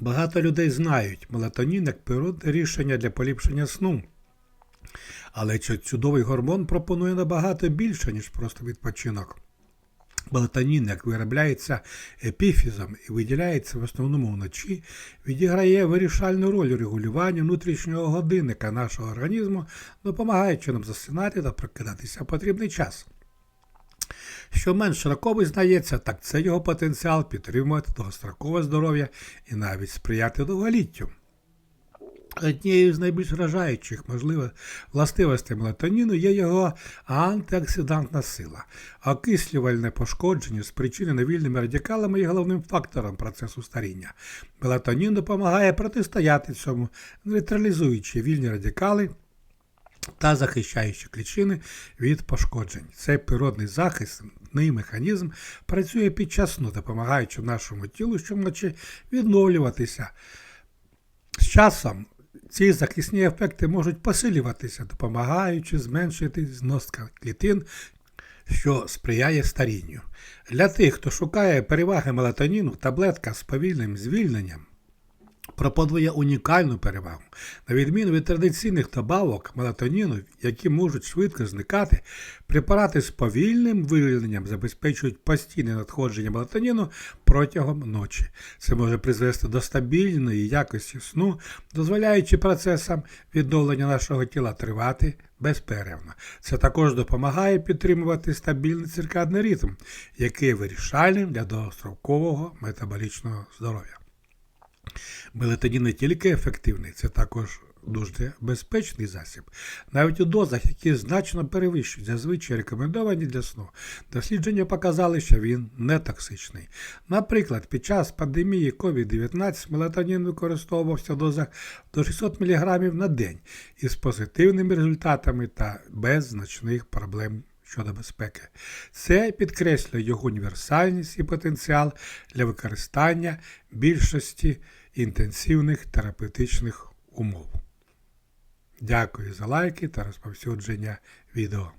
Багато людей знають мелатонін як природне рішення для поліпшення сну. Але чудовий гормон пропонує набагато більше, ніж просто відпочинок. Мелатонін, як виробляється епіфізом і виділяється в основному вночі, відіграє вирішальну роль у регулюванні внутрішнього годинника нашого організму, допомагаючи нам засинати та прокидатися в потрібний час. Що менш широко визнається, так це його потенціал підтримувати довгострокове здоров'я і навіть сприяти довголіттю. Однією з найбільш вражаючих можливих властивостей мелатоніну є його антиоксидантна сила. Окислювальне пошкодження, спричинене вільними радикалами, є головним фактором процесу старіння. Мелатонін допомагає протистояти цьому, нейтралізуючи вільні радикали та захищаючи клітини від пошкоджень. Цей природний захисний механізм працює під час сну, допомагаючи нашому тілу щоночі відновлюватися. З часом ці захисні ефекти можуть посилюватися, допомагаючи зменшити знос клітин, що сприяє старінню. Для тих, хто шукає переваги мелатоніну, таблетка з повільним звільненням пропонує унікальну перевагу. На відміну від традиційних добавок мелатоніну, які можуть швидко зникати, препарати з повільним вивільненням забезпечують постійне надходження мелатоніну протягом ночі. Це може призвести до стабільної якості сну, дозволяючи процесам відновлення нашого тіла тривати безперервно. Це також допомагає підтримувати стабільний циркадний ритм, який є вирішальним для довгострокового метаболічного здоров'я. Мелатонін не тільки ефективний, це також дуже безпечний засіб. Навіть у дозах, які значно перевищують зазвичай рекомендовані для сну, дослідження показали, що він не токсичний. Наприклад, під час пандемії COVID-19 мелатонін використовувався в дозах до 600 мг на день із позитивними результатами та без значних проблем щодо безпеки. Це підкреслює його універсальність і потенціал для використання більшості інтенсивних терапевтичних умов. Дякую за лайки та розповсюдження відео.